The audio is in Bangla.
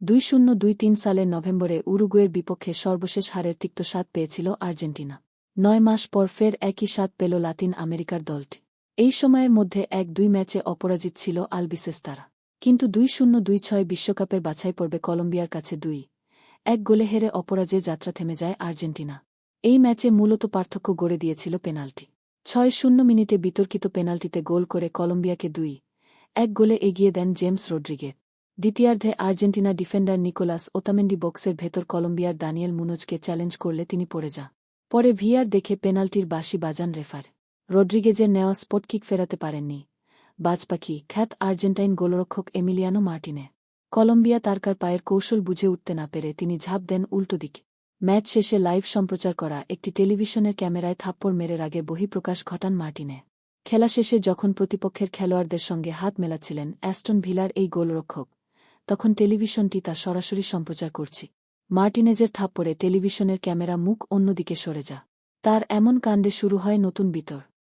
দুই শূন্য দুই তিন সালের নভেম্বরে উরুগুয়ের বিপক্ষে সর্বশেষ হারের তিক্ত স্বাদ পেয়েছিল আর্জেন্টিনা। নয় মাস পর ফের একই স্বাদ পেল লাতিন আমেরিকার দলটি। এই সময়ের মধ্যে এক দুই ম্যাচে অপরাজিত ছিল আলবিসেস তারা। কিন্তু দুই শূন্য দুই ছয় বিশ্বকাপের বাছাই পড়বে কলম্বিয়ার কাছে দুই, এক গোলে হেরে অপরাজে যাত্রা থেমে যায় আর্জেন্টিনা। এই ম্যাচে মূলত পার্থক্য গড়ে দিয়েছিল পেনাল্টি। ছয় শূন্য মিনিটে বিতর্কিত পেনাল্টিতে গোল করে কলম্বিয়াকে দুই, এক গোলে এগিয়ে দেন জেমস রোড্রিগে দ্বিতীয়ার্ধে আর্জেন্টিনা ডিফেন্ডার নিকোলাস ওতামেন্ডি বক্সের ভেতর কলম্বিয়ার দানিয়েল মুনোজকে চ্যালেঞ্জ করলে তিনি পড়ে যা। পরে ভিআর দেখে পেনাল্টির বাঁশি বাজান রেফার। রড্রিগেজের নেওয়া স্পটকিক ফেরাতে পারেননি। বাজপাখি, খ্যাত আর্জেন্টাইন গোলরক্ষক এমিলিয়ানো মার্টিনে। কলম্বিয়া তারকার পায়ের কৌশল বুঝে উঠতে না পেরে তিনি ঝাঁপ দেন উল্টো দিকে। ম্যাচ শেষে লাইভ সম্প্রচার করা একটি টেলিভিশনের ক্যামেরায় থাপ্পড় মেরে আগে বহিঃপ্রকাশ ঘটান মার্টিনে। খেলা শেষে যখন প্রতিপক্ষের খেলোয়াড়দের সঙ্গে হাত মেলাচ্ছিলেন, অ্যাস্টন ভিলার এই গোলরক্ষক তখন টেলিভিশনটি তা সরাসরি সম্প্রচার করছি। মার্টিনেজের থাপ্পড়ে টেলিভিশনের ক্যামেরা মুখ অন্যদিকে সরে যা তার এমন কাণ্ডে শুরু হয় নতুন বিতর